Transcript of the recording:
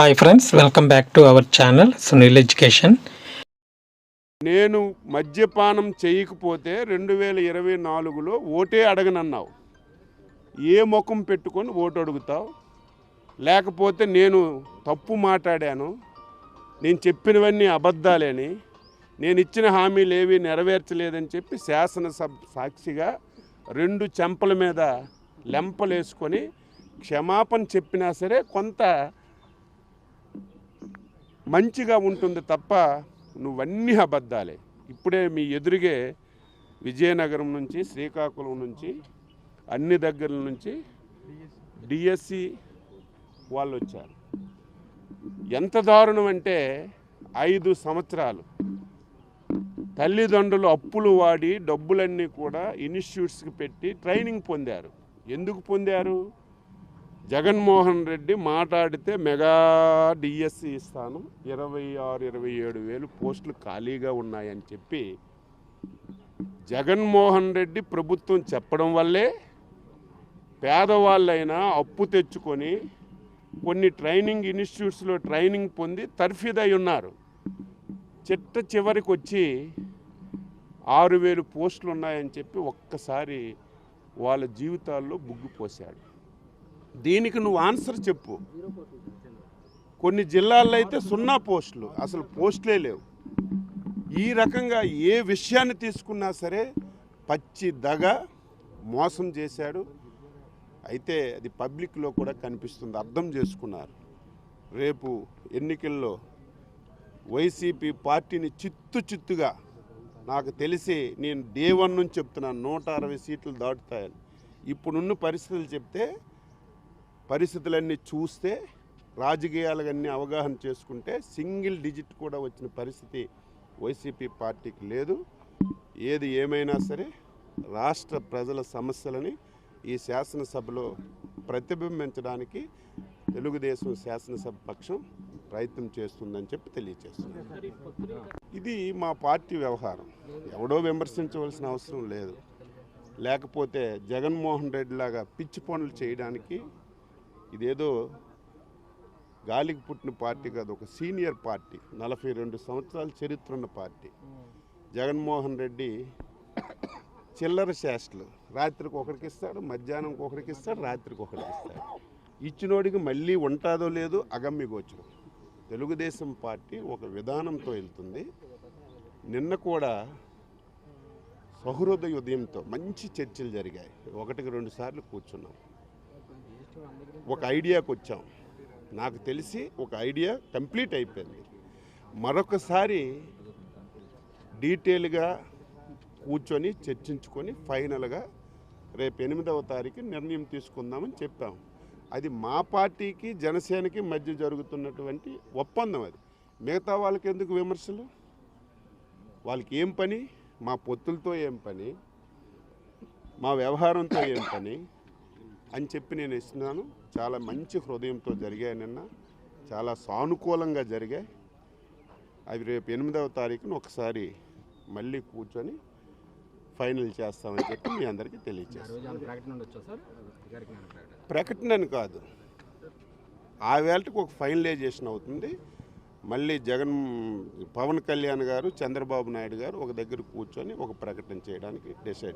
Hi friends welcome back to our channel Sunil education నేను మద్యపానం చేయకపోతే రెండు వేల ఇరవై నాలుగులో ఓటే అడగనన్నావు. ఏ ముఖం పెట్టుకొని ఓటు అడుగుతావు? లేకపోతే నేను తప్పు మాట్లాడాను నేను చెప్పినవన్నీ అబద్ధాలేని నేను ఇచ్చిన హామీలు ఏవి నెరవేర్చలేదని చెప్పి శాసనసభ సాక్షిగా రెండు చెంపల మీద లెంపలేసుకొని క్షమాపణ చెప్పినా సరే కొంత మంచిగా ఉంటుంది తప్ప నువ్వన్నీ అబద్ధాలే. ఇప్పుడే మీ ఎదురుగే విజయనగరం నుంచి శ్రీకాకుళం నుంచి అన్ని దగ్గర నుంచి డిఎస్సి వాళ్ళు వచ్చారు. ఎంత దారుణం అంటే ఐదు సంవత్సరాలు. తల్లిదండ్రులు అప్పులు వాడి డబ్బులన్నీ కూడా ఇన్స్టిట్యూట్స్కి పెట్టి ట్రైనింగ్ పొందారు. ఎందుకు పొందారు? జగన్మోహన్ రెడ్డి మాట్లాడితే మెగా డిఎస్సి ఇస్తాను ఇరవై ఆరు ఇరవై ఏడు వేలు పోస్టులు ఖాళీగా ఉన్నాయని చెప్పి జగన్మోహన్ రెడ్డి ప్రభుత్వం చెప్పడం వల్లే పేదవాళ్ళైనా అప్పు తెచ్చుకొని కొన్ని ట్రైనింగ్ ఇన్స్టిట్యూట్స్లో ట్రైనింగ్ పొంది తర్ఫీదై ఉన్నారు. చిట్ట చివరికి వచ్చి ఆరు వేలు పోస్టులు ఉన్నాయని చెప్పి ఒక్కసారి వాళ్ళ జీవితాల్లో బుగ్గు పోశాడు. దీనికి నువ్వు ఆన్సర్ చెప్పు. కొన్ని జిల్లాల్లో అయితే సున్నా పోస్టులు అసలు పోస్టులే లేవు. ఈ రకంగా ఏ విషయాన్ని తీసుకున్నా సరే పచ్చి దగ మోసం చేశాడు. అయితే అది పబ్లిక్లో కూడా కనిపిస్తుంది అర్థం చేసుకున్నారు. రేపు ఎన్నికల్లో వైసీపీ పార్టీని చిత్తు చిత్తుగా నాకు తెలిసి నేను డే వన్ నుంచి చెప్తున్నాను నూట అరవై సీట్లు దాటుతాయని. ఇప్పుడున్న పరిస్థితులు చెప్తే పరిస్థితులన్నీ చూస్తే రాజకీయాలన్నీ అవగాహన చేసుకుంటే సింగిల్ డిజిట్ కూడా వచ్చిన పరిస్థితి వైసీపీ పార్టీకి లేదు. ఏది ఏమైనా సరే రాష్ట్ర ప్రజల సమస్యలని ఈ శాసనసభలో ప్రతిబింబించడానికి తెలుగుదేశం శాసనసభ పక్షం ప్రయత్నం చేస్తుందని చెప్పి తెలియజేస్తుంది ఇది మా పార్టీ వ్యవహారం. ఎవడో విమర్శించవలసిన అవసరం లేదు. లేకపోతే జగన్మోహన్ రెడ్డి లాగా పిచ్చి పనులు చేయడానికి ఇదేదో గాలికి పుట్టిన పార్టీ కాదు ఒక సీనియర్ పార్టీ నలభై రెండు సంవత్సరాల చరిత్ర ఉన్న పార్టీ. జగన్మోహన్ రెడ్డి చిల్లర శాస్త్రులు రాత్రికి ఒకరికి ఇస్తాడు మధ్యాహ్నంకి ఒకరికి ఇస్తాడు రాత్రికి ఒకరికి ఇస్తాడు. ఇచ్చినోడికి మళ్ళీ ఉంటుందో లేదో అగమ్య గోచరం. తెలుగుదేశం పార్టీ ఒక విధానంతో వెళ్తుంది. నిన్న కూడా సహృదయ ఉదయంతో మంచి చర్చలు జరిగాయి. ఒకటికి రెండు సార్లు కూర్చున్నాం. ఒక ఐడియాకి వచ్చాం. నాకు తెలిసి ఒక ఐడియా కంప్లీట్ అయిపోయింది. మరొకసారి డీటెయిల్గా కూర్చొని చర్చించుకొని ఫైనల్గా రేపు ఎనిమిదవ తారీఖు నిర్ణయం తీసుకుందామని చెప్పాం. అది మా పార్టీకి జనసేనకి మధ్య జరుగుతున్నటువంటి ఒప్పందం అది. మిగతా వాళ్ళకి ఎందుకు విమర్శలు? వాళ్ళకి ఏం పని? మా పొత్తులతో ఏం పని? మా వ్యవహారంతో ఏం పని? అని చెప్పి నేను ఇస్తున్నాను. చాలా మంచి హృదయంతో జరిగాయి నిన్న. చాలా సానుకూలంగా జరిగాయి. అవి రేపు ఎనిమిదవ తారీఖున ఒకసారి మళ్ళీ కూర్చొని ఫైనల్ చేస్తామని చెప్పి మీ అందరికీ తెలియజేస్తాను ప్రకటన ప్రకటన? అని కాదు. ఆ వేళకి ఒక ఫైనలైజేషన్ అవుతుంది. మళ్ళీ జగన్ పవన్ కళ్యాణ్ గారు చంద్రబాబు నాయుడు గారు ఒక దగ్గర కూర్చొని ఒక ప్రకటన చేయడానికి డిసైడ్